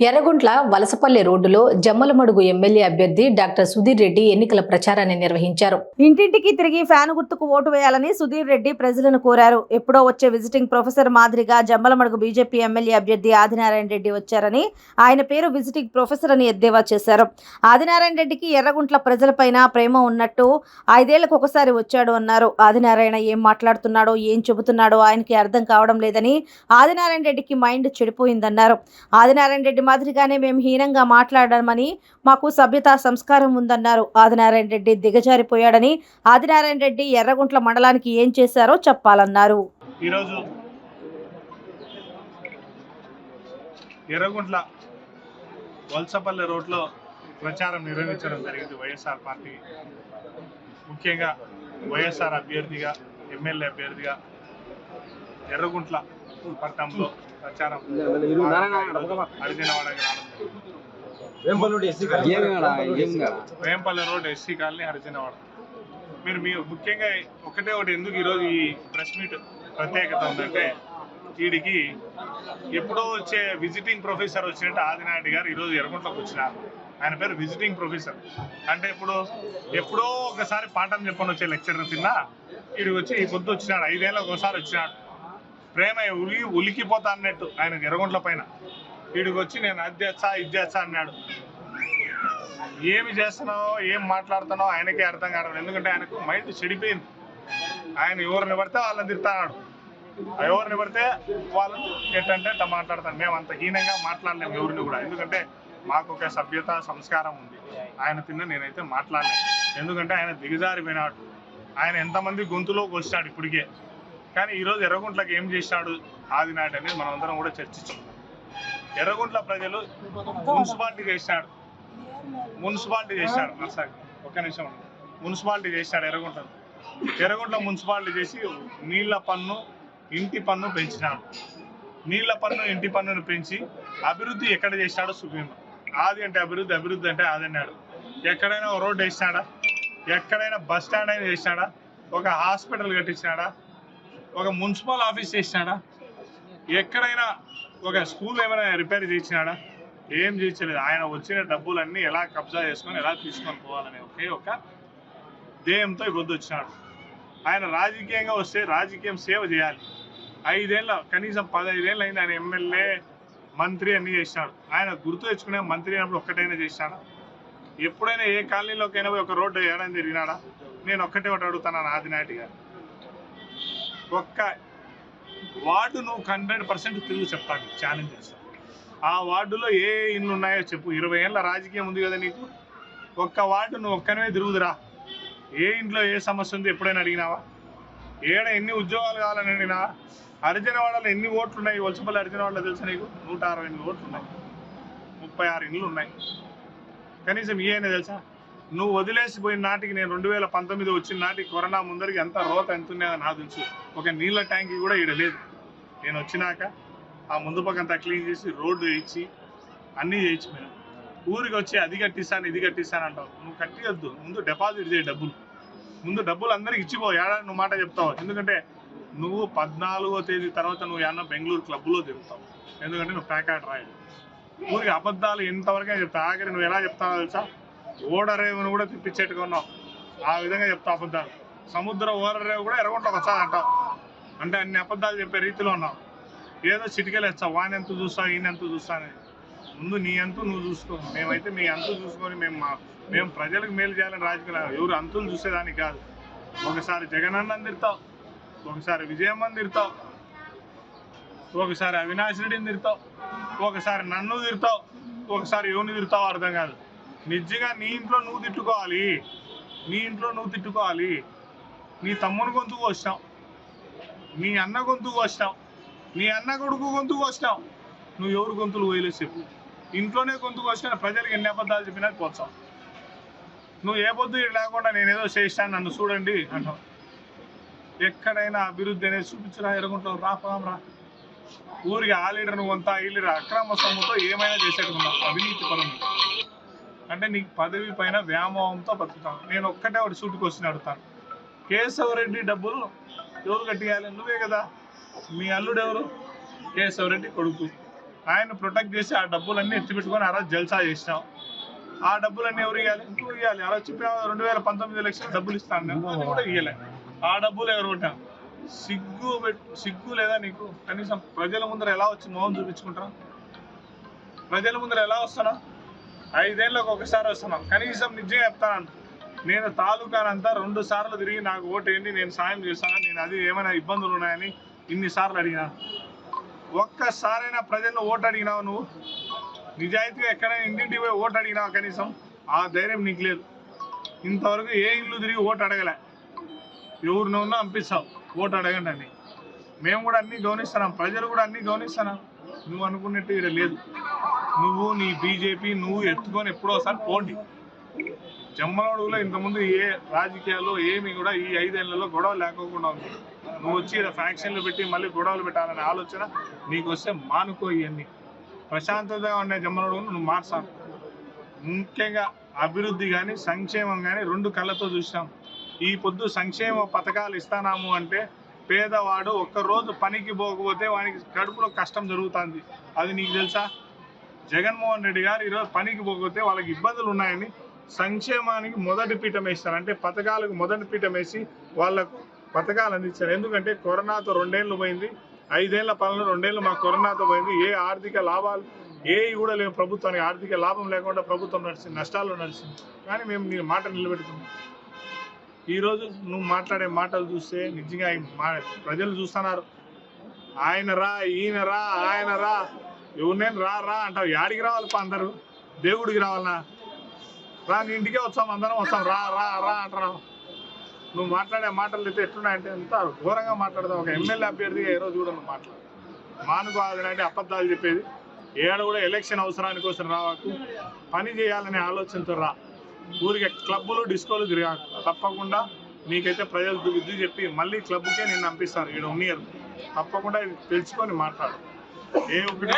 ఎర్రగుంట్ల వలసపల్లి రోడ్డులో జమ్మలమడుగు ఎమ్మెల్యే అభ్యర్థి డాక్టర్ సుధీర్ రెడ్డి ఎన్నికల ప్రచారాన్ని నిర్వహించారు. ఇంటింటికి తిరిగి ఫ్యాన్ గుర్తుకు ఓటు వేయాలని సుధీర్ రెడ్డి ప్రజలను కోరారు. ఎప్పుడో వచ్చే విజిటింగ్ ప్రొఫెసర్ మాదిరిగా జమ్మలమడుగు బీజేపీ ఎమ్మెల్యే అభ్యర్థి ఆదినారాయణ రెడ్డి వచ్చారని ఆయన పేరు విజిటింగ్ ప్రొఫెసర్ అని ఎద్దేవా చేశారు. ఆదినారాయణ రెడ్డికి ఎర్రగుంట్ల ప్రజలపైన ప్రేమ ఉన్నట్టు ఐదేళ్ళకు ఒకసారి వచ్చాడు అన్నారు. ఆదినారాయణ ఏం మాట్లాడుతున్నాడో ఏం చెబుతున్నాడో ఆయనకి అర్థం కావడం లేదని ఆదినారాయణ రెడ్డికి మైండ్ చెడిపోయిందన్నారు. ఆదినారాయణ రెడ్డి మాదిరిగానే మేము హీనంగా మాట్లాడమని మాకు సభ్యత సంస్కారం ఉందన్నారు. ఆదినారాయణ రెడ్డి దిగజారిపోయాడని ఆదినారాయణ రెడ్డి ఎర్రగుంట్ల మండలానికి ఏం చేశారో చెప్పాలన్నారు. ఈరోజు ఎర్రగుంట్ల వలసపల్లె రోడ్లో ప్రచారం నిర్వహించడం జరిగింది వైఎస్ఆర్ పార్టీ. ముఖ్యంగా వైఎస్ఆర్ అభ్యర్థిగా ఎమ్మెల్యే అభ్యర్థిగా ఎర్రగుంట్ల పట్టణంలో ప్రచారం. కాడా Vempalli road SC colony. Harijanawada. మీరు మీ ముఖ్యంగా ఒకటే ఒకటి ఎందుకు ఈరోజు ఈ ప్రెస్ మీట్ ప్రత్యేకత ఉందంటే వీడికి ఎప్పుడో వచ్చే విజిటింగ్ ప్రొఫెసర్ వచ్చినట్టు ఆదినాయుడు గారు ఈరోజు ఎర్రగుంట్లోకి వచ్చినారు. ఆయన పేరు విజిటింగ్ ప్రొఫెసర్. అంటే ఇప్పుడు ఎప్పుడో ఒకసారి పాఠం చెప్పని వచ్చే లెక్చరర్ తిన్నా వీడికి వచ్చి ఈ పొద్దు వచ్చినాడు ఐదేళ్ళకి ఒకసారి వచ్చినాడు. ప్రేమ ఉలి ఉలికిపోతా అన్నట్టు ఆయన ఎర్రగుంట్ల పైన. వీడికి వచ్చి నేను అది చేస్తా ఇది చేస్తా అన్నాడు. ఏమి చేస్తున్నావో ఏం మాట్లాడుతున్నావో ఆయనకే అర్థం కావడం ఎందుకంటే ఆయనకు మైండ్ చెడిపోయింది. ఆయన ఎవరిని పడితే వాళ్ళని తిడతాడు. ఎవరిని పడితే వాళ్ళు ఎట్టంటే అట్ట మాట్లాడతాను మేము అంత హీనంగా మాట్లాడలేము ఎవరిని కూడా. ఎందుకంటే మాకు ఒక సభ్యత సంస్కారం ఉంది. ఆయన తిన్న నేనైతే మాట్లాడలేను. ఎందుకంటే ఆయన దిగజారిపోయినాడు. ఆయన ఎంతమంది గొంతులోకి వచ్చాడు ఇప్పటికే. కానీ ఈరోజు ఎర్రగుంట్లకి ఏం చేసినాడు ఆదినాడు అనేది మనం అందరం కూడా చర్చించాం. ఎర్రగుంట్ల ప్రజలు మున్సిపాలిటీ చేసినాడు. మున్సిపాలిటీ చేశాడు నర్సాగ్ ఒక్క నిమిషం మున్సిపాలిటీ చేశాడు ఎర్రగుంటలో ఎర్రగుంట్ల మున్సిపాలిటీ చేసి నీళ్ళ పన్ను ఇంటి పన్ను పెంచినాడు. నీళ్ళ పన్ను ఇంటి పన్నును పెంచి అభివృద్ధి ఎక్కడ చేశాడో సుప్రీం ఆది అంటే అభివృద్ధి అభివృద్ధి అంటే ఆదన్నాడు ఎక్కడైనా రోడ్డు వేసినాడా? ఎక్కడైనా బస్ స్టాండ్ అయినా చేసినాడా? ఒక హాస్పిటల్ కట్టించినాడా? ఒక మున్సిపల్ ఆఫీస్ చేసినాడా? ఎక్కడైనా ఒక స్కూల్ ఏమైనా రిపేర్ చేయించినాడా ఏం చేయించలేదు. ఆయన వచ్చిన డబ్బులన్నీ ఎలా కబ్జా చేసుకొని ఎలా తీసుకొని పోవాలనే ఒకే ఒక ధ్యేయంతో ఇబ్బంది వచ్చినాడు. ఆయన రాజకీయంగా వస్తే రాజకీయం సేవ చేయాలి. ఐదేళ్ళ కనీసం పదహైదేళ్ళు అయింది ఆయన ఎమ్మెల్యే మంత్రి అన్ని చేసినాడు. ఆయన గుర్తు తెచ్చుకునే మంత్రి అయినప్పుడు ఒక్కటైనా చేసినాడా? ఎప్పుడైనా ఏ కాలనీలోకైనా పోయి ఒక రోడ్డు వేయడం జరిగినాడా నేను ఒక్కటే ఒకటి అడుగుతాను ఆదినాటి గారు. ఒక్క వార్డు నువ్వు హండ్రెడ్ పర్సెంట్ తిరుగు చెప్తాను ఛాలెంజ్ చేస్తాను ఆ వార్డులో ఏ ఇల్లు ఉన్నాయో చెప్పు. ఇరవై ఏళ్ళ రాజకీయం ఉంది కదా నీకు? ఒక్క వార్డు నువ్వు ఒక్కనే తిరుగుదురా. ఏ ఇంట్లో ఏ సమస్య ఉంది ఎప్పుడైనా అడిగినావా? ఏడ ఎన్ని ఉద్యోగాలు కావాలని అడిగినావా? అర్జునవాడలో ఎన్ని ఓట్లు ఉన్నాయి? వలసపల్లి అర్జునవాడలో తెలుసా నీకు? నూట అరవై ఎనిమిది ఓట్లు ఉన్నాయి. ముప్పై ఆరు ఇండ్లు ఉన్నాయి. కనీసం ఏమైనా తెలుసా? నువ్వు వదిలేసి పోయిన నాటికి నేను రెండు వేల పంతొమ్మిది వచ్చిన నాటికి కరోనా ముందరికి ఎంత రోత ఎంత ఉన్నదో నా తెలుసు ఒక నీళ్ళ ట్యాంకీ కూడా ఈడ లేదు. నేను వచ్చినాక ఆ ముందు పక్కంతా క్లీన్ చేసి రోడ్డు వేయించి అన్నీ చేయించి మేము ఊరికి వచ్చి అది కట్టిస్తాను ఇది కట్టిస్తాను అంటావు. నువ్వు కట్టియొద్దు. ముందు డిపాజిట్ చేయి డబ్బులు. ముందు డబ్బులు అందరికి ఇచ్చిపో. ఏడాది నువ్వు మాట చెప్తావు. ఎందుకంటే నువ్వు పద్నాలుగో తేదీ తర్వాత నువ్వు ఏమన్నా బెంగళూరు క్లబ్లో తిరుగుతావు. ఎందుకంటే నువ్వు ప్యాకెట్ రాయలు. ఊరికి అబద్ధాలు ఎంతవరకే చెప్తా. ఆఖరి నువ్వు ఎలా చెప్తావో తెలుసా? ఓడరేవును కూడా తిప్పించేట్టుగా ఉన్నాం. ఆ విధంగా చెప్తావు అబద్ధాలు. సముద్ర ఓడరేవు కూడా ఎరగొంటకు వచ్చాది అంటావు అంటే అన్ని అబద్ధాలు చెప్పే రీతిలో ఉన్నాం. ఏదో చిటికలు వేస్తావు వాని ఎంత చూస్తావు ఈయన ఎంత చూస్తా ముందు నీ అంతు నువ్వు చూసుకో. మేమైతే మీ అంతు చూసుకొని మేము మా మేము ప్రజలకు మేలు చేయాలని రాజకీయాలు ఎవరు అంతులు చూసేదానికి కాదు. ఒకసారి జగనన్న తిడతావు ఒకసారి విజయమ్మని తిడతావు ఒకసారి అవినాష్ రెడ్డిని తిడతావు ఒకసారి నన్ను తిడతావు ఒకసారి ఎవరిని తిడతావు అర్థం కాదు. నిజంగా నీ ఇంట్లో నువ్వు తిట్టుకోవాలి. నీ ఇంట్లో నువ్వు తిట్టుకోవాలి. నీ తమ్ముని గొంతుకు వచ్చినావు నీ అన్న గొంతుకు వచ్చినావు నీ అన్న కొడుకు గొంతుకు వచ్చినావు నువ్వు ఎవరు గొంతులు పోయలేదు చెప్పు. ఇంట్లోనే గొంతుకు వస్తాను ప్రజలకు ఎన్ని అబద్ధాలు చెప్పినా పోతావు నువ్వు ఏ పొద్దు లేకుండా నేను ఏదో చేస్తాను నన్ను చూడండి అంటావు. ఎక్కడైనా అభివృద్ధి అనేది చూపించరా ఎరుగుంటావు రా పోదాం రా. ఊరికి ఆ లీడర్ను నువ్వు ఈ లీడర్ అక్రమ సొమ్ముతో ఏమైనా చేసేట్టుకున్నావు. అవినీతి పనులు. అంటే నీకు పదవి పైన వ్యామోహంతో బతుకుతాను నేను ఒక్కటే ఒకటి సూటుకు వచ్చి అడుగుతాను. కేశవరెడ్డి డబ్బులు ఎవరు కట్టియాలి? నువ్వే కదా. మీ అల్లుడు ఎవరు? కేశవరెడ్డి కొడుకు. ఆయన ప్రొటెక్ట్ చేసి ఆ డబ్బులన్నీ ఎత్తిపెట్టుకొని ఆ రోజు జల్సా చేసినాం. ఆ డబ్బులన్నీ ఎవరు ఇవ్వాలి నువ్వు ఇవ్వాలి అలా చెప్పిన రెండు వేల పంతొమ్మిది లక్షలు డబ్బులు ఇస్తాను నేను. అది కూడా ఇవ్వలే ఆ డబ్బులు ఎవరు కొట్టాను సిగ్గు పెట్ సిగ్గు లేదా నీకు? కనీసం ప్రజల ముందర ఎలా వచ్చి మోహం చూపించుకుంటారా ప్రజల ముందర ఎలా వస్తున్నా ఐదేళ్ళకి ఒకసారి వస్తున్నాం. కనీసం నిజం చెప్తాను. నేను తాలూకానంతా రెండు సార్లు తిరిగి నాకు ఓటు వేయండి నేను సాయం చేస్తాను నేను అది ఏమైనా ఇబ్బందులు ఉన్నాయని ఇన్నిసార్లు అడిగినా. ఒక్కసారైనా ప్రజల్లో ఓటు అడిగినావు నువ్వు? నిజాయితీగా ఎక్కడైనా ఇంటింటికి పోయి ఓటు అడిగినావు కనీసం? ఆ ధైర్యం నీకు లేదు. ఇంతవరకు ఏ ఇల్లు తిరిగి ఓటు అడగలే. ఎవరిని ఉన్నా పంపిస్తావు. ఓటు అడగండి అని. మేము కూడా అన్నీ గౌనిస్తున్నాం ప్రజలు కూడా అన్నీ గౌనిస్తున్నాం నువ్వు అనుకున్నట్టు ఇక్కడ లేదు. నువ్వు నీ బీజేపీ నువ్వు ఎత్తుకొని ఎప్పుడోసారి పోండి. జమ్మలమడుగులో ఇంతకుముందు ఏ రాజకీయాలు ఏమి కూడా ఈ ఐదేళ్ళలో గొడవలు లేకోకుండా ఉంది. నువ్వు వచ్చి ఫ్యాక్షన్లు పెట్టి మళ్ళీ గొడవలు పెట్టాలనే ఆలోచన నీకు వస్తే మానుకో ఇవన్నీ. ప్రశాంతతగా ఉండే జమ్మలమడుగును నువ్వు మార్చాను ముఖ్యంగా అభివృద్ధి కానీ సంక్షేమం కానీ రెండు కళ్ళతో చూసాం ఈ పొద్దు సంక్షేమ పథకాలు ఇస్తానాము అంటే పేదవాడు ఒక్కరోజు పనికి పోకపోతే వానికి కడుపులో కష్టం జరుగుతుంది. అది నీకు తెలుసా? జగన్మోహన్ రెడ్డి గారు ఈరోజు పనికి పోకపోతే వాళ్ళకి ఇబ్బందులు ఉన్నాయని సంక్షేమానికి మొదటి పీఠం వేస్తారు అంటే పథకాలకు మొదటి పీఠం వేసి వాళ్ళకు పథకాలు అందించారు. ఎందుకంటే కరోనాతో రెండేళ్ళు పోయింది. ఐదేళ్ళ పాలన రెండేళ్ళు మా కరోనాతో పోయింది. ఏ ఆర్థిక లాభాలు ఏ కూడా లేవు ప్రభుత్వానికి. ఆర్థిక లాభం లేకుండా ప్రభుత్వం నడిచింది నష్టాల్లో నడిచింది. కానీ మేము నీ మాట నిలబెడుతున్నాం ఈరోజు నువ్వు మాట్లాడే మాటలు చూస్తే నిజంగా మా ప్రజలు చూస్తున్నారు. ఆయన రా ఈయన రా ఆయన రా. ఎవరినైనా రా రా అంటావు. యాడికి రావాలి అందరూ? దేవుడికి రావాలనా? రా నీ ఇంటికే వచ్చాం అందరం వస్తాం రా రా రా అంటున్నావు. నువ్వు మాట్లాడే మాటలు అయితే ఎట్లున్నాయంటే ఎంత ఘోరంగా మాట్లాడతావు. ఒక ఎమ్మెల్యే అభ్యర్థిగా ఏ రోజు కూడా నువ్వు మాట్లాడు మానుకు అంటే అబద్ధాలు చెప్పేది. ఏడ కూడా ఎలక్షన్ అవసరానికి కోసం రావాకు పని చేయాలనే ఆలోచనతో రా. ఊరికే క్లబ్బులు డిస్కోలు తిరగాకు తప్పకుండా నీకైతే ప్రజలు బుద్ధి చెప్పి మళ్ళీ క్లబ్కే నేను పంపిస్తాను ఇక్కడ ఉన్నియర్ తప్పకుండా ఇది తెలుసుకొని మాట్లాడు. ఏ ఒకటి